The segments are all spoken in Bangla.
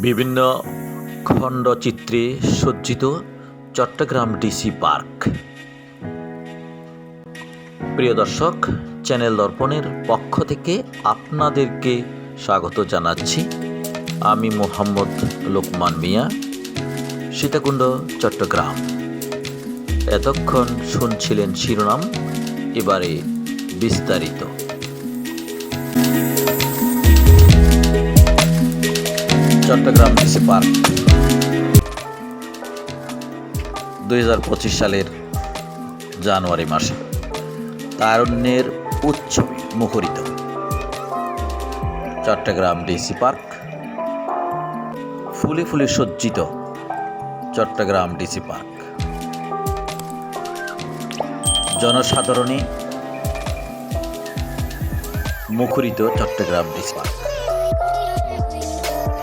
বিভিন্ন খণ্ডচিত্রে সজ্জিত চট্টগ্রাম ডিসি পার্ক। প্রিয় দর্শক, চ্যানেল দর্পণের পক্ষ থেকে আপনাদেরকে স্বাগত জানাচ্ছি। আমি মোহাম্মদ লোকমান মিয়া, সীতাকুণ্ড, চট্টগ্রাম। এতক্ষণ শুনছিলেন শিরোনাম, এবারে বিস্তারিত। Chittagong DC park. দুই হাজার পঁচিশ সালের জানুয়ারি মাসে তারুণ্যের উৎসবে মুখরিত চট্টগ্রাম ডিসি পার্ক। ফুলে ফুলে সজ্জিত চট্টগ্রাম ডিসি পার্ক। জনসাধারণে মুখরিত চট্টগ্রাম ডিসি পার্ক।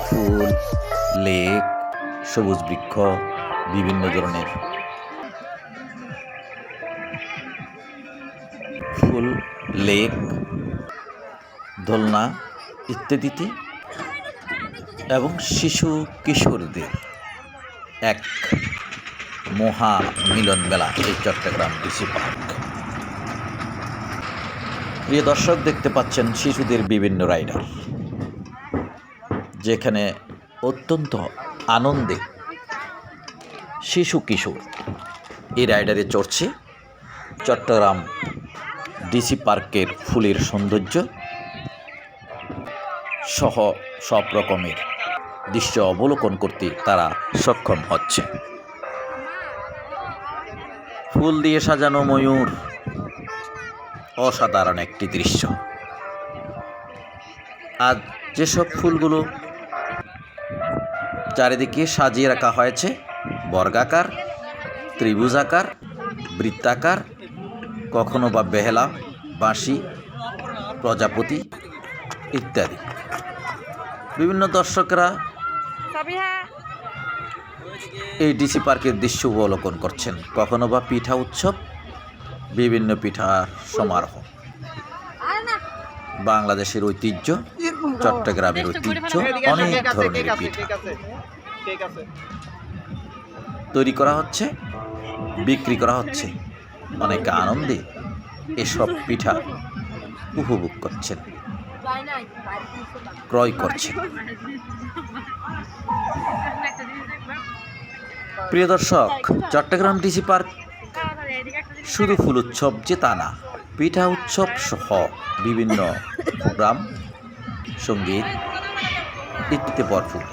ফুল, লেক, সবুজ বৃক্ষ, বিভিন্ন ধরনের ফুল, লেক, দোলনা ইত্যাদিতে এবং শিশু কিশোরদের এক মহা মিলন মেলা এই চট্টগ্রাম ডিসি পার্ক। প্রিয় দর্শক, দেখতে পাচ্ছেন শিশুদের বিভিন্ন রাইডার। যেখানে অত্যন্ত আনন্দে শিশু কিশোর এই রাইডারে চড়ছে। চট্টগ্রাম ডিসি পার্কের ফুলের সৌন্দর্য সহ সব রকমের দৃশ্য অবলোকন করতে তারা সক্ষম হচ্ছে। ফুল দিয়ে সাজানো ময়ূর অসাধারণ একটি দৃশ্য। আর যেসব ফুলগুলো চারিদিকে সাজিয়ে রাখা হয়েছে। বর্গাকার, ত্রিভুজাকার, বৃত্তাকার, কখনো বা বেহেলা, বাঁশি, প্রজাপতি ইত্যাদি। বিভিন্ন দর্শকরা এই ডিসি পার্কের দৃশ্য অবলোকন করছেন। কখনো বা পিঠা উৎসব, বিভিন্ন পিঠার সমারোহ। বাংলাদেশের ঐতিহ্য চট্টগ্রামের ঐতিহ্য অনেক ধরনের পিঠা। তৈরি করা হচ্ছে বিক্রি করা হচ্ছে। অনেক আনন্দে এসব পিঠা উপভোগ করছেন ক্রয় করছেন। প্রিয় দর্শক চট্টগ্রাম ডিসি পার্ক শুধু ফুল উৎসব যে তা না পিঠা উৎসব সহ বিভিন্ন প্রোগ্রাম সংগীত ইত্যাদি ভরপুর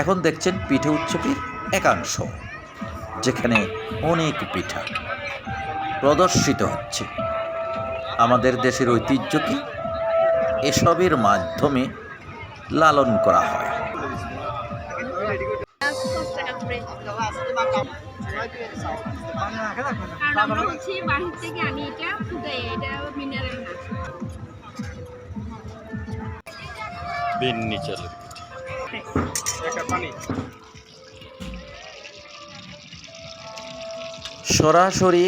এখন দেখছেন পিঠে উৎসবের একাংশ, যেখানে অনেক পিঠা প্রদর্শিত হচ্ছে। আমাদের দেশের ঐতিহ্যকে এসবের মাধ্যমে লালন করা হয়। আনি এটা ফুটাই এটা মিনারেল না। বিন্নি চালের সরাসরি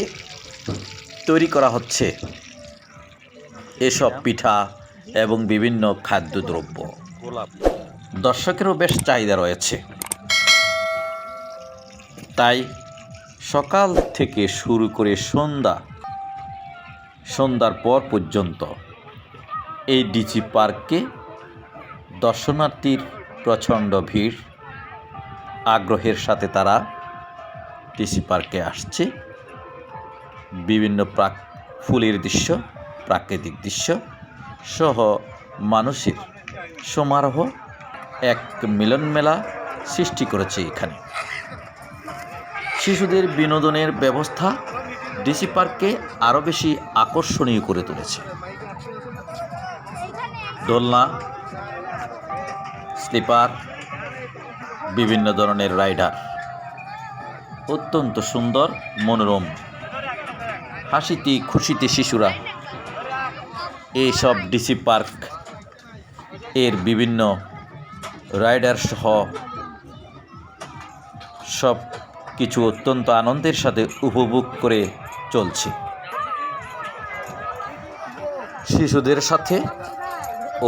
তৈরি করা হচ্ছে এসব পিঠা এবং বিভিন্ন খাদ্যদ্রব্য। দর্শকেরও বেশ চাহিদা রয়েছে। তাই সকাল থেকে শুরু করে সন্ধ্যা, সন্ধ্যার পর পর্যন্ত এই ডিজি পার্কে দর্শনার্থীর প্রচণ্ড ভিড়। আগ্রহের সাথে তারা ডিসি পার্কে আসছে। বিভিন্ন প্রাক, ফুলের দৃশ্য, প্রাকৃতিক দৃশ্য সহ মানুষের সমারোহ, এক মিলন মেলা সৃষ্টি করেছে এখানে। শিশুদের বিনোদনের ব্যবস্থা ডিসি পার্ককে আরও বেশি আকর্ষণীয় করে তুলেছে। দোলনা স্লিপার, বিভিন্ন ধরনের রাইডার। অত্যন্ত সুন্দর, মনোরম, হাসিতে খুশিতে শিশুরা এইসব ডিসি পার্কের বিভিন্ন রাইডার সহ সব কিছু অত্যন্ত আনন্দের সাথে উপভোগ করে চলছে। শিশুদের সাথে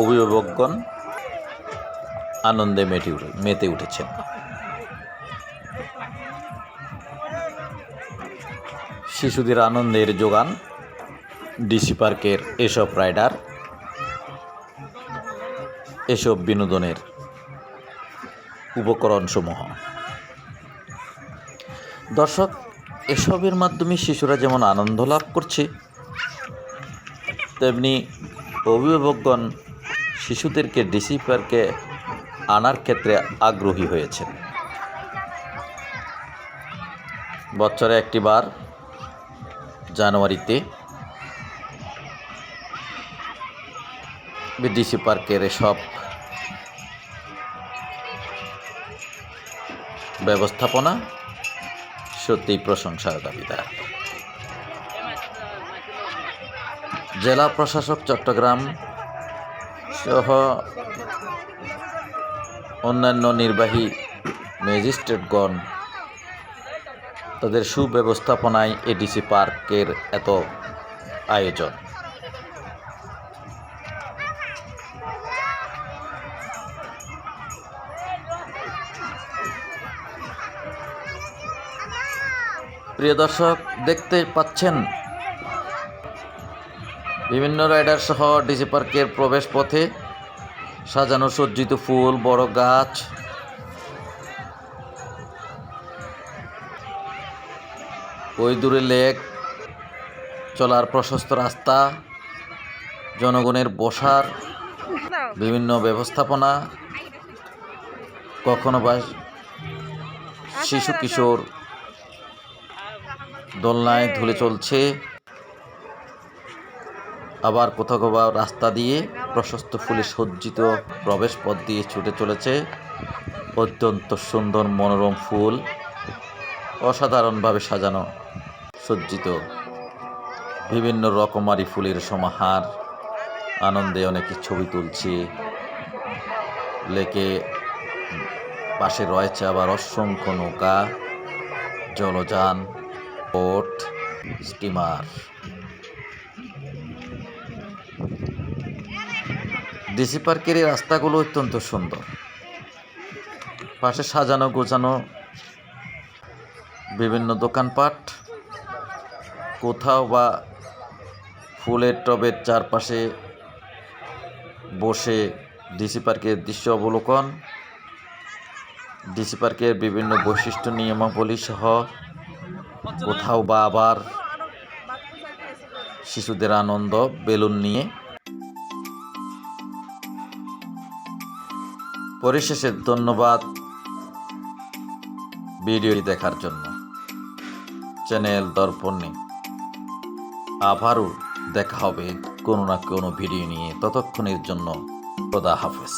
অভিভাবকগণ আনন্দে উঠে মেতে উঠেছেন। শিশুদের আনন্দের যোগান, ডিসি পার্কের এসব রাইডার, এসব বিনোদনের উপকরণসমূহ। দর্শক, এসবের মাধ্যমে শিশুরা যেমন আনন্দ লাভ করছে, তেমনি অভিভাবকগণ শিশুদেরকে ডিসি পার্কে আনার ক্ষেত্রে আগ্রহী হয়েছেন বছরে একটিবার জানুয়ারিতে ডিসি পার্কের এসব ব্যবস্থাপনা সত্যিই প্রশংসার দাবিদার। জেলা প্রশাসক চট্টগ্রাম সহ অন্যান্য নির্বাহী ম্যাজিস্ট্রেটগণ তাদের সুব্যবস্থাপনায় এডিসি পার্কের এত আয়োজন। প্রিয় দর্শক, দেখতে পাচ্ছেন, বিভিন্ন রাইডার সহ ডিসি পার্কের প্রবেশ পথে সাজানো সজ্জিত ফুল, বড় গাছ। ওই দূরে লেক, চলার প্রশস্ত রাস্তা, জনগণের বসার বিভিন্ন ব্যবস্থাপনা, কখনো বা শিশু কিশোর দোলনায় ধুলে চলছে। আবার কোথাও কোথাও রাস্তা দিয়ে প্রশস্ত ফুলে সজ্জিত প্রবেশ পথ দিয়ে ছুটে চলেছে অত্যন্ত সুন্দর মনোরম ফুল, অসাধারণভাবে সাজানো, সজ্জিত। বিভিন্ন রকমারি ফুলের সমাহার, আনন্দে অনেকে ছবি তুলছে। লেকে পাশে রয়েছে আবার অসংখ্য নৌকা, জলযান বোট স্টিমার। ডিসি পার্কের এই রাস্তাগুলো অত্যন্ত সুন্দর। পাশে সাজানো গোছানো বিভিন্ন দোকানপাট। কোথাও বা ফুলের টবের চারপাশে বসে ডিসি পার্কের দৃশ্য অবলোকন। ডিসি পার্কের বিভিন্ন বৈশিষ্ট্য নিয়মাবলী সহ কোথাও বা আবার শিশুদের আনন্দ, বেলুন নিয়ে পরিশেষে ধন্যবাদ ভিডিওটি দেখার জন্য। চ্যানেল দর্পণে আবারও দেখা হবে কোনো না কোনো ভিডিও নিয়ে। ততক্ষণের জন্য খোদা হাফেজ।